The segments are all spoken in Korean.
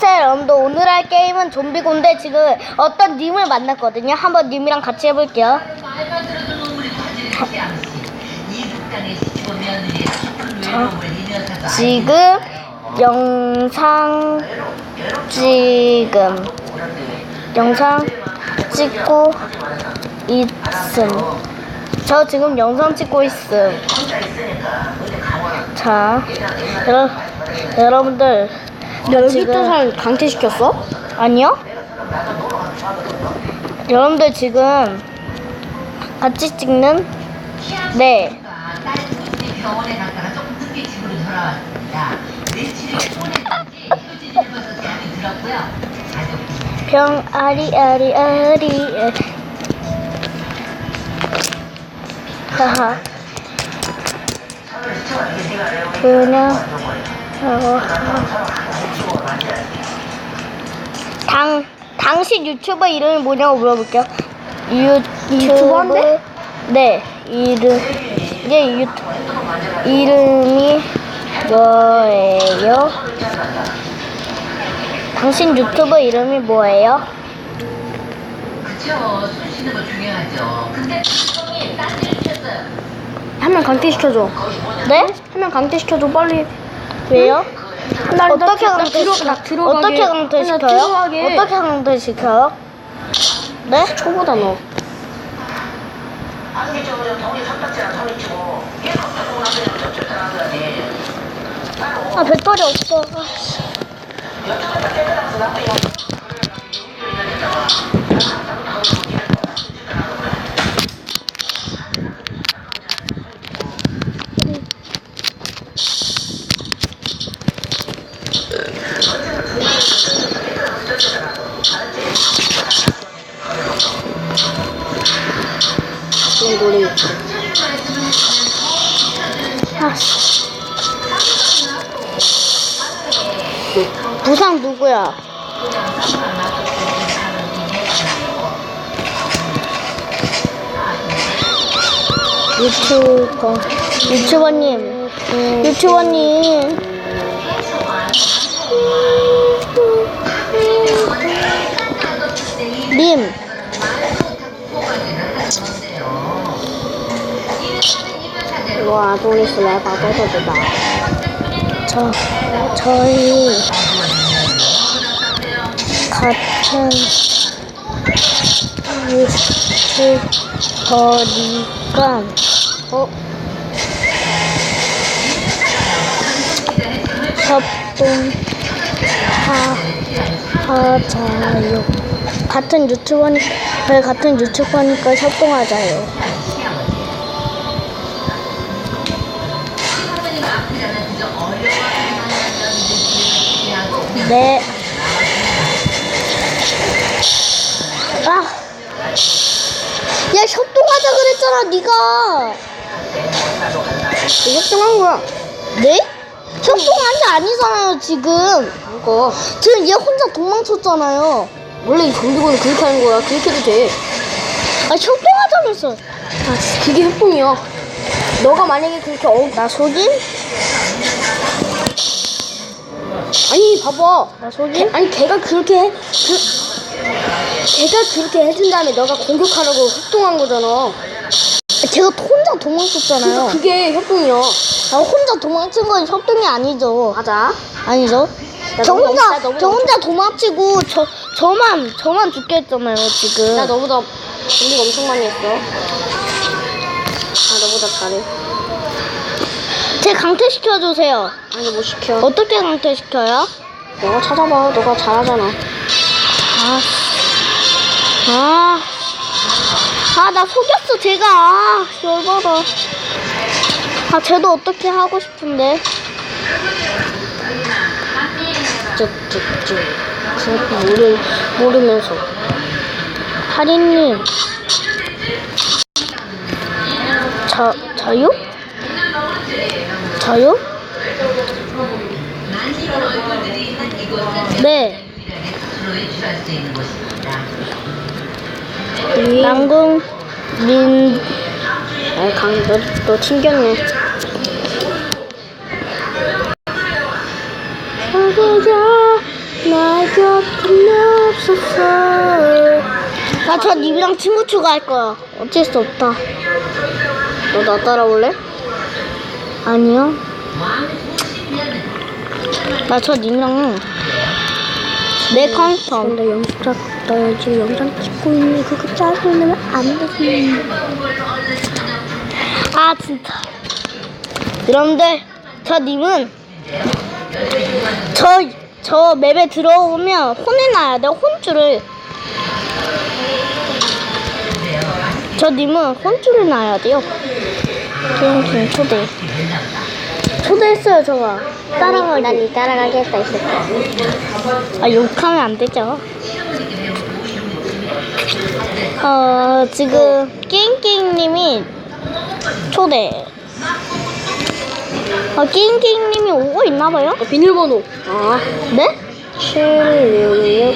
네, 여러분들 오늘 할 게임은 좀비고인데 지금 어떤 님을 만났거든요. 한번 님이랑 같이 해볼게요. 지금 영상 지금 영상 찍고 있음. 저 지금 영상 찍고 있음. 자, 여러, 여러분들 열기도 살 강퇴시켰어? 아니요? 여러분들 지금 같이 찍는 네 병 아리 아리 아리 하하 그냥 하고 당신 유튜버 이름이 뭐냐고 물어볼게요. 유튜브 유튜버인데? 네 이름 이제 유 이름이 뭐예요? 당신 유튜버 이름이 뭐예요? 그쵸 손 씻는 거 중요하죠 근데 감성이 딴 일을 쳤어요 한 명 강퇴시켜줘. 네? 한 명 강퇴시켜줘 빨리. 왜요? 나, 어떻게 나, 나 강퇴 들어, 시켜? 나 들어가게. 어떻게 강퇴 나 시켜요? 들어가게. 어떻게 강퇴 시켜요? 네? 초보다 너. 아 배터리 없어. 그 부상 누구야? 유튜버. 유튜버님. 유튜버님 님 이거 아도니스 레바 떠서주다. 저, 저희 같은 유튜버니까 어? 협동 하, 하자요 같은 유튜버니 저희 같은 유튜버니까 협동하자요 네. 아. 야, 협동하자 그랬잖아, 네가. 협동한 거야. 네? 협동한 게 아니잖아요, 지금. 이거. 지금 얘 혼자 도망쳤잖아요. 원래 이 정비고는 그렇게 하는 거야. 그렇게 해도 돼. 아, 협동하자면서. 아, 그게 협동이야. 너가 만약에 그렇게 어, 나 속임? 아니 봐봐. 나 속임? 아니 걔가 그렇게 해, 그 걔가 그렇게 해준 다음에 너가 공격하라고 협동한 거잖아. 제가 혼자 도망쳤잖아요. 그게 협동이야. 아, 혼자 도망친 건 협동이 아니죠. 맞아. 아니죠? 나저 혼자, 나 너보다 저 혼자 도망치고, 저, 저만, 저만 죽게 했잖아요, 지금. 나 너보다 공격 엄청 많이 했어. 나 너보다 잘해. 제 강퇴시켜 주세요. 아니 못 시켜. 어떻게 강퇴시켜요? 너가 찾아봐. 너가 잘하잖아. 아, 아, 아, 나 속였어, 제가. 아, 열받아. 아, 쟤도 어떻게 하고 싶은데. 쭉쭉쭉. 모르 모르면서. 하리님. 저, 저요? 저요? 네. 곳입니다. 남궁 민 아이 강, 너, 너 튕겼네. 사귀자 나 없었어. 나저 님이랑 친구 추가할 거야. 어쩔 수 없다. 너 나 따라올래? 아니요. 나 저 님이랑 내 컴퓨터. 근데 영상 너 지금 영상 찍고 있니? 그거 짜증내면 안 되지. 아 진짜. 여러분들 저 님은 저 저 맵에 들어오면 혼내놔야 돼 혼쭐을. 저 님은 혼쭐을 놔야 돼요. 게임킹 초대. 초대했어요 저가. 따라가기. 난이 따라가겠다 했어. 아 욕하면 안 되죠. 어 지금 낑낑님이 초대. 아 낑낑님이 오고 있나봐요? 어, 비밀번호. 아, 네? 766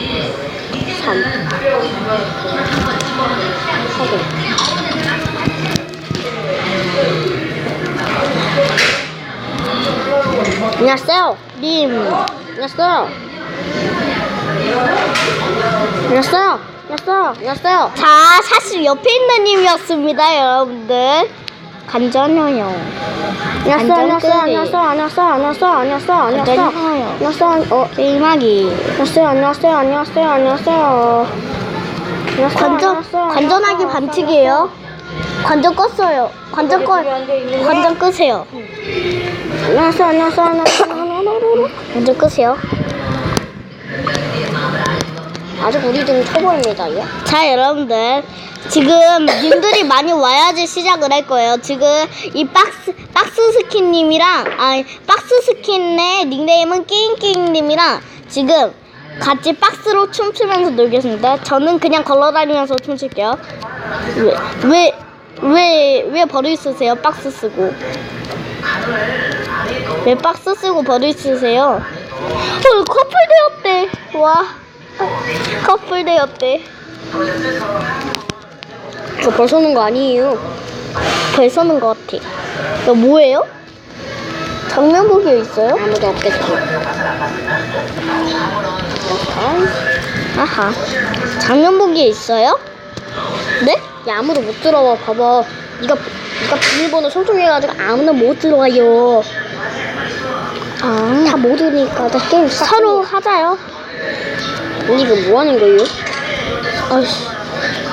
3. 확인. 안녕하세요. 님. 안녕하세요. 안녕하세요. 안녕하세요. 안녕하세요. 자 사실 옆에 있는 님이었습니다 여러분들. 간전혀요. 안녕하세요. 안녕하세요. 안녕하세요. 안녕하세요. 안녕하세요. 안녕하세요. 안녕하세요. 어, 게임하기. 안녕하세요. 안녕하세요. 안녕하세요. 안녕하세요. 안녕하세요. 관전. 관전하기. 반칙이에요. 관전 껐어요. 관전 꺼. 관전 끄세요. 안녕하세요. 안녕하세요. 안녕하세요. 관전 끄세요. 아직 우리 등 초보입니다. 예? 자 여러분들 지금 님들이 많이 와야지 시작을 할 거예요. 지금 이 박스 박스 스킨님이랑 아니 박스 스킨의 닉네임은 낑낑님이랑 지금 같이 박스로 춤추면서 놀겠습니다. 저는 그냥 걸어다니면서 춤출게요. 왜 왜 왜 왜 버릇 쓰세요? 박스 쓰고 왜 박스 쓰고 버릇 쓰세요? 어 커플 되었대. 와 커플 되었대. 이거 벌써 오는 거 아니에요. 별 서는 것 같아. 이거 뭐예요? 정면 보기에 있어요? 아무도 없겠지. 아하. 장면 보기에 있어요? 네? 야 아무도 못 들어와. 봐봐. 네가 네가 비밀번호 설정해가지고 아무나 못 들어와요. 아, 다 못 오니까 나 게임 시작. 서로 하자요. 언니 이거 뭐 하는 거예요? 아이씨.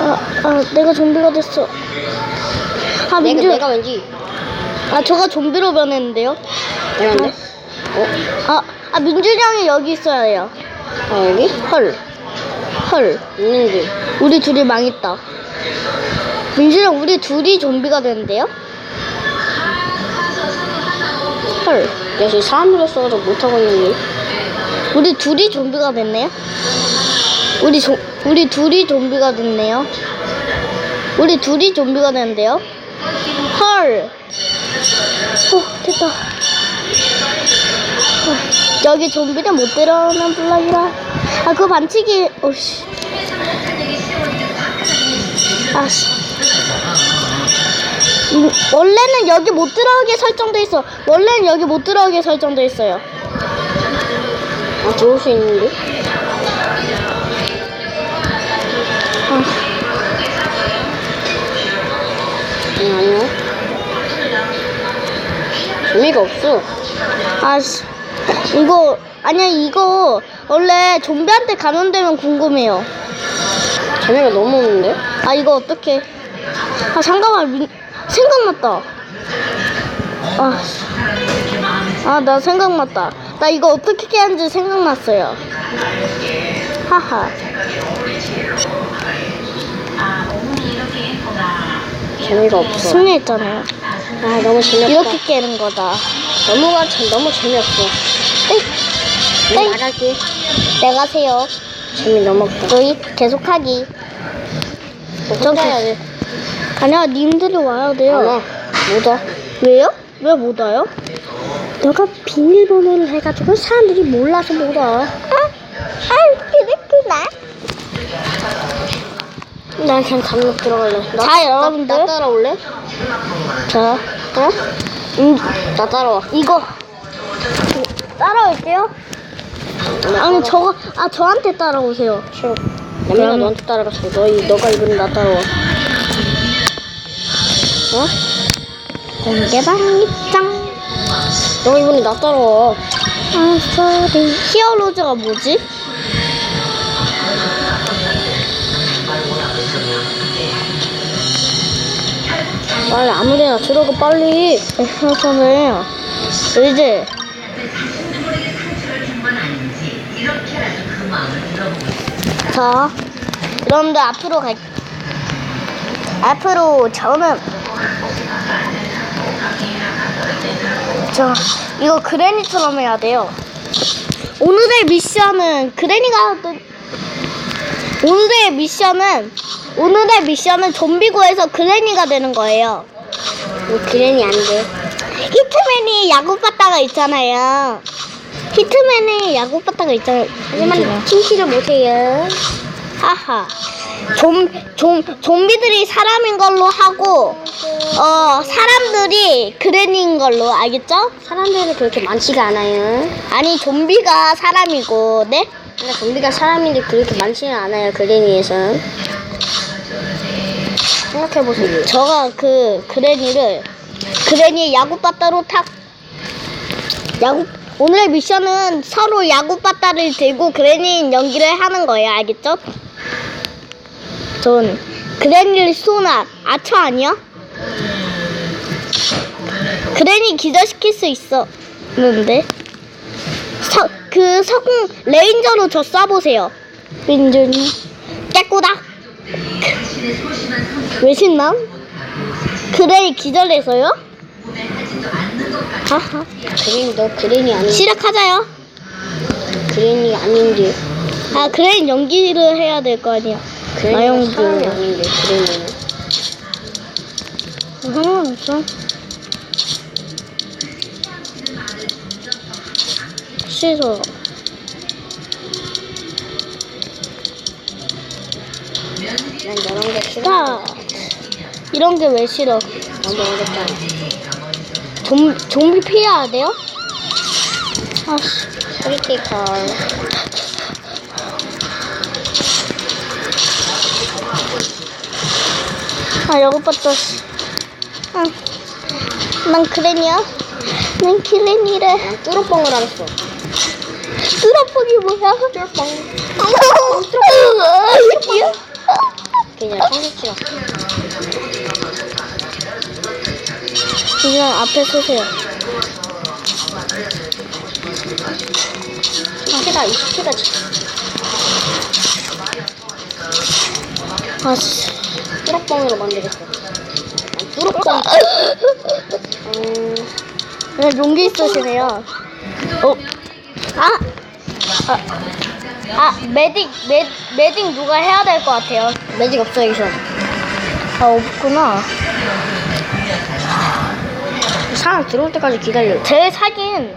아, 아, 내가 좀비가 됐어. 아, 내가 민주. 내가 왠지 아, 저가 좀비로 변했는데요? 내가인데? 어? 아, 아, 민준이 형이 여기 있어야 해요. 아 여기? 헐. 헐. 있는데. 우리 둘이 망했다. 민준이랑 우리 둘이 좀비가 되는데요? 헐. 내가 지금 사람들 써가지고 못 하고 있는데. 우리 둘이 좀비가 됐네요? 우리 조, 우리 둘이 좀비가 됐네요? 우리 둘이 좀비가 됐는데요? 헐. 어, 됐다. 어, 여기 좀비는 못 들어오는 블락이라. 아, 그 반칙이, 오씨. 아씨. 음, 원래는 여기 못 들어오게 설정돼 있어. 원래는 여기 못 들어오게 설정돼 있어요. 아 들어올 수 있는데? 응 아니요. 재미가 없어. 아씨, 이거, 아니야, 이거, 원래 좀비한테 감염되면 궁금해요. 재미가 너무 없는데? 아, 이거 어떡해. 아, 잠깐만, 미, 생각났다. 아, 아, 나 생각났다. 나 이거 어떻게 하는지 생각났어요. 하하. 재미가 없어. 승리했잖아요. 아 너무 재미없다. 이렇게 깨는 거다. 너무가 참 너무 재미없어. 땡! 내가 땡! 나갈게. 내가 세요. 재미 너무 없다. 너희 계속하기. 혼자 해야 돼. 아니야, 님들이 와야 돼요. 안 와. 못 와. 왜요? 왜 못 와요? 너가 비밀번호를 해가지고 사람들이 몰라서 못 와. 아, 아, 그렇구나. 나 그냥 감옥 들어갈래. 나, 자, 여러분들. 나, 나 따라올래? 자, 어? 음, 나 따라와. 이거 따라올게요. 아니 저거 아 저한테 따라오세요. 싫어. 남이가 너한테 따라갔어. 너희 너가 이번에 나 따라와. 어? 공개방 입장. 너가 이번에 나 따라와. 아 소리. 히어로즈가 뭐지? 빨리 아무데나 들어가 빨리. 선생님 이제. 자 여러분들 앞으로 갈 앞으로 저는. 저 이거 그레니처럼 해야 돼요. 오늘의 미션은 그레니가 오늘의 미션은 오늘의 미션은 좀비고에서 그레니가 되는 거예요 그랜이 안 돼. 히트맨이 야구 빠따가 있잖아요. 히트맨이 야구 빠따가 있잖아요. 하지만 팀키를 못해요. 하하. 좀, 좀, 좀비들이 사람인 걸로 하고, 어, 사람들이 그랜인 걸로, 알겠죠? 사람들은 그렇게 많지가 않아요. 아니, 좀비가 사람이고, 네? 근데 좀비가 사람인데 그렇게 많지는 않아요. 그랜이에선. 생각해보세요. 저가 그 그랜이를, 그랜이 야구 빠따로 탁, 야구, 오늘의 미션은 서로 야구 빠따를 들고 그랜이 연기를 하는 거예요. 알겠죠? 전 그랜이를 쏘나 아처 아니야? 그랜이 기절시킬 수 있었는데 서, 그 서공 레인저로 저 쏴보세요. 민준이 깨꼬다. 왜 신남? 그랜이 기절해서요? 하하. 그랜이 너 그랜이 아닌 시작하자요. 그랜이 아닌데. 아 그랜 연기를 해야 될 거 아니야. 그랜이가 나영주. 사람이 아닌데 그랜이는. 상관 싫어. 난 너랑 게 싫어. 나 이런 게 왜 싫어? 나도 알겠잖아. 좀 좀비 피해야 돼요? 아씨. 크리티컬. 아 여기 봤다. 아, 난 그랜이야. 난 그랜이래. 난 뚜루뻥을 하겠어. 뚜러뽕이 뭐야? 뚜루뻥. 뚜러뽕. 그냥 성격치라. 그냥 앞에 서세요. 스키다, 이 스키다. 아씨. 뚜루뻥으로 만들겠어. 난 뚜루뻥. 음, 그냥 용기 있으시네요. 어? 아! 아, 아 메딕, 메, 메딕 누가 해야 될 것 같아요. 매직 업사이션. 아, 없구나. 사람 들어올 때까지 기다려. 제 사긴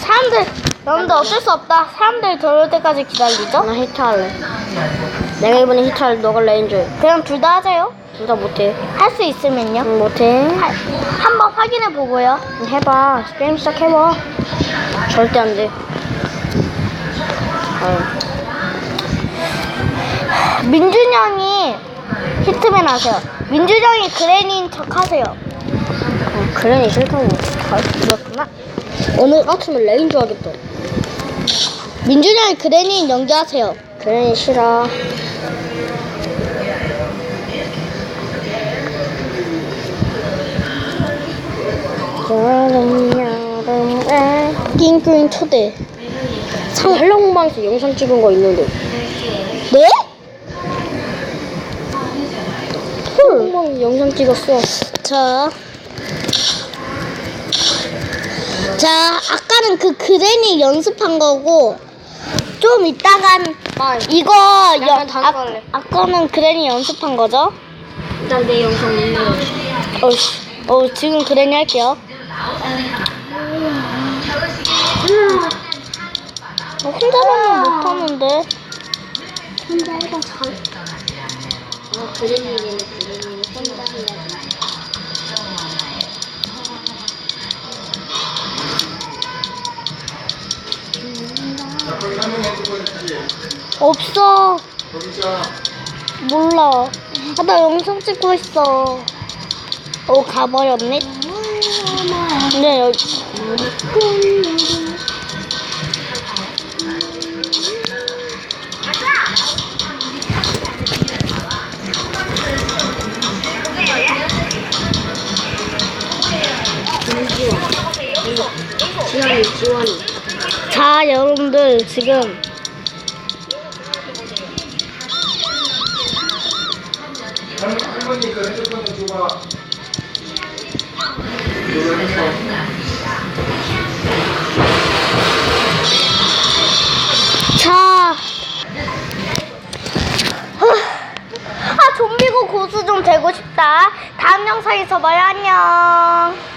사람들, 여러분들 어쩔 수 없다. 사람들 들어올 때까지 기다리죠? 나 히트 할래. 내가 이번에 히트 할래. 너가 레인저. 그냥 둘 다 하세요. 둘 다 못해. 할 수 있으면요. 응, 못해. 하- 한번 확인해 보고요. 해봐. 게임 시작해봐. 절대 안 돼. 아유. 민준이 형이 히트맨 하세요. 민준이 형이 그랜인 척 하세요. 어, 그러니 싫다고. 아, 그렇구나. 오늘 같으면 레인저 하겠다. 민준이 형이 그랜인 연기하세요. 그러니 싫어. 여름 여름에 낑낑 초대. 상 한라공방에서 영상 찍은 거 있는데 네? 헐. 한라공방 영상 찍었어 자. 자, 아까는 그 그랜이 연습한 거고, 좀 이따간 아 이거 단거 아, 할래. 아까는 그랜이 연습한 거죠? 일단 내 영상 있는 어, 어 지금 그랜이 할게요. 어, 혼자만은 못하는데. 혼자 해봐 잘 아, 그림이는 그림이는 혼자 해야지. 없어. 몰라. 아, 나 영상 찍고 있어. 오, 가버렸네. 네, 여기. 지환이 지환이. 자, 여러분들, 지금. 자. 후. 아, 좀비고 고수 좀 되고 싶다. 다음 영상에서 봐요. 안녕.